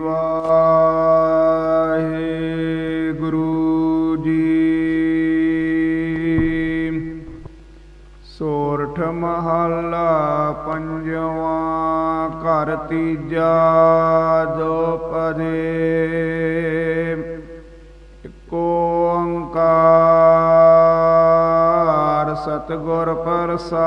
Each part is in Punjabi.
ਵਾਹਿਗੁਰੂ ਜੀ। ਸੋਰਠ ਮਹੱਲਾ ਪੰਜਵਾਂ ਘਰ ਤੀਜਾ ਦੋਪਦੇ ਇਕ ਓੰਕਾਰ ਸਤਿਗੁਰ ਪ੍ਰਸਾਦ।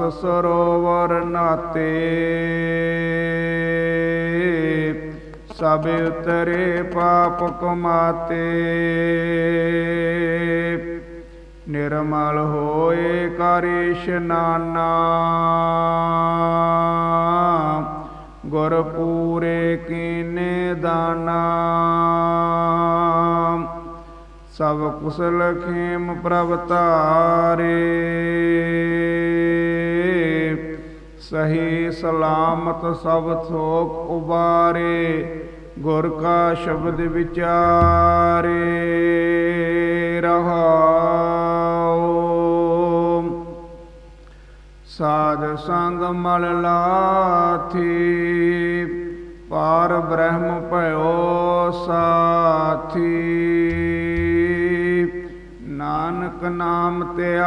ਰਾਮਦਾਸ ਸਰੋਵਰ ਨਾਤੇ। ਸਭ ਉਤਰੇ ਪਾਪ ਕਮਾਤੇ। ਨਿਰਮਲ ਹੋਏ ਕਰ ਇਸ਼ਨਾਨਾ ਗੁਰ ਪੂਰੇ ਕੀਨੇ ਦਾਨਾ। ਸਭ ਕੁਸਲ ਖੇਮ ਪ੍ਰਭ ਧਾਰੇ। ਸਹੀ ਸਲਾਮਤ ਸਭ ਥੋਕ ਉਬਾਰੇ, ਗੁਰ ਕਾ ਸ਼ਬਦ ਵਿਚਾਰੇ, ਰਹਾਉ। ਸਾਧ ਸੰਗ ਮਲ ਲਾਥੀ, ਪਾਰ ਬ੍ਰਹਮ ਭਇਓ ਸਾਥੀ। ਨਾਨਕ ਨਾਮ ਧਿਆਇਆ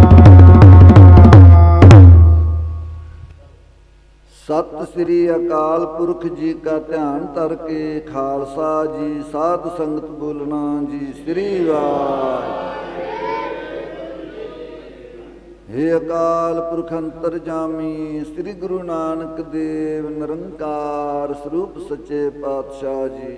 ਸ੍ਰੀ ਅਕਾਲ ਪੁਰਖ ਜੀ ਕਾ ਧਿਆਨ ਧਰ ਕੇ ਖਾਲਸਾ ਜੀ, ਸਾਧ ਸੰਗਤ ਬੋਲਣਾ ਜੀ, ਸ੍ਰੀ ਵਾਹਿਗੁਰੂ। ਹੇ ਅਕਾਲ ਪੁਰਖ ਅੰਤਰ ਜਾਮੀ ਸ੍ਰੀ ਗੁਰੂ ਨਾਨਕ ਦੇਵ, ਨਿਰੰਕਾਰ ਸਰੂਪ ਸੱਚੇ ਪਾਤਸ਼ਾਹ ਜੀ।